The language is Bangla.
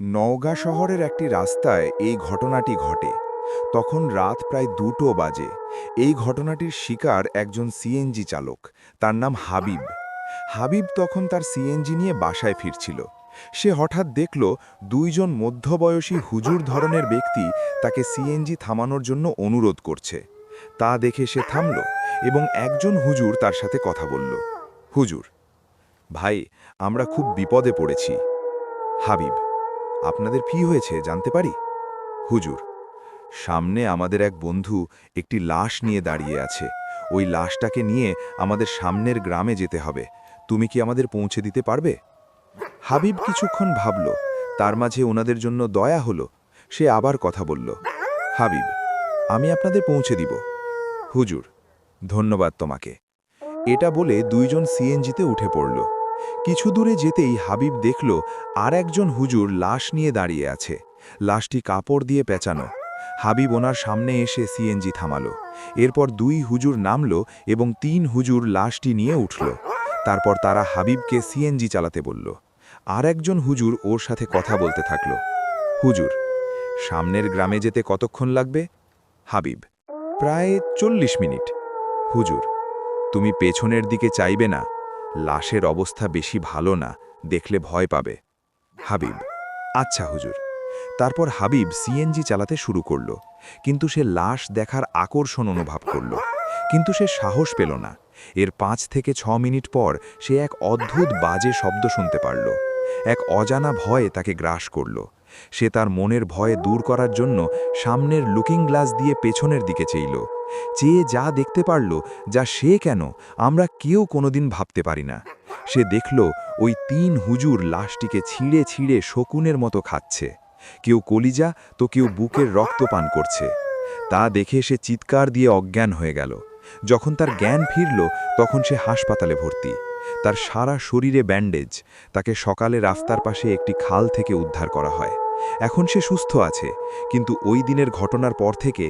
নওগাঁ শহরের একটি রাস্তায় এই ঘটনাটি ঘটে। তখন রাত প্রায় দুটো বাজে। এই ঘটনাটির শিকার একজন সিএনজি চালক, তার নাম হাবিব। হাবিব তখন তার সিএনজি নিয়ে বাসায় ফিরছিল। সে হঠাৎ দেখল দুইজন মধ্যবয়সী হুজুর ধরনের ব্যক্তি তাকে সিএনজি থামানোর জন্য অনুরোধ করছে। তা দেখে সে থামল এবং একজন হুজুর তার সাথে কথা বলল, হুজুর, ভাই, আমরা খুব বিপদে পড়েছি। হাবিব আপনাদের ফি হয়েছে, জানতে পারি? হুজুর, সামনে আমাদের এক বন্ধু একটি লাশ নিয়ে দাঁড়িয়ে আছে। ওই লাশটাকে নিয়ে আমাদের সামনের গ্রামে যেতে হবে। তুমি কি আমাদের পৌঁছে দিতে পারবে? হাবিব কিছুক্ষণ ভাবল, তার মাঝে ওনাদের জন্য দয়া হলো। সে আবার কথা বলল, হাবিব, আমি আপনাদের পৌঁছে দিব। হুজুর, ধন্যবাদ তোমাকে। এটা বলে দুইজন সিএনজিতে উঠে পড়ল। কিছু দূরে যেতেই হাবিব দেখল আর একজন হুজুর লাশ নিয়ে দাঁড়িয়ে আছে। লাশটি কাপড় দিয়ে পেঁচানো। হাবিব ওনার সামনে এসে সিএনজি থামাল। এরপর দুই হুজুর নামল এবং তিন হুজুর লাশটি নিয়ে উঠল। তারপর তারা হাবিবকে সিএনজি চালাতে বলল। আর একজন হুজুর ওর সাথে কথা বলতে থাকল। হুজুর, সামনের গ্রামে যেতে কতক্ষণ লাগবে? হাবিব, প্রায় চল্লিশ মিনিট। হুজুর, তুমি পেছনের দিকে চাইবে না। লাশের অবস্থা বেশি ভালো না, দেখলে ভয় পাবে। হাবিব আচ্ছা হুজুর। তারপর হাবিব সিএনজি চালাতে শুরু করল। কিন্তু সে লাশ দেখার আকর্ষণ অনুভব করল। কিন্তু সে সাহস পেল না। এর পাঁচ থেকে ছ মিনিট পর সে এক অদ্ভুত বাজে শব্দ শুনতে পারল। এক অজানা ভয়ে তাকে গ্রাস করল। সে তার মনের ভয় দূর করার জন্য সামনের লুকিং গ্লাস দিয়ে পেছনের দিকে চেইল। চেয়ে যা দেখতে পারল, যা সে কেন, আমরা কেউ কোনোদিন ভাবতে পারি না। সে দেখল, ওই তিন হুজুর লাশটিকে ছিঁড়ে ছিঁড়ে শকুনের মতো খাচ্ছে। কেউ কলিজা, তো কেউ বুকের রক্ত পান করছে। তা দেখে সে চিৎকার দিয়ে অজ্ঞান হয়ে গেল। যখন তার জ্ঞান ফিরল, তখন সে হাসপাতালে ভর্তি। তার সারা শরীরে ব্যান্ডেজ। তাকে সকালে রাস্তার পাশে একটি খাল থেকে উদ্ধার করা হয়। এখন সে সুস্থ আছে, কিন্তু ওই দিনের ঘটনার পর থেকে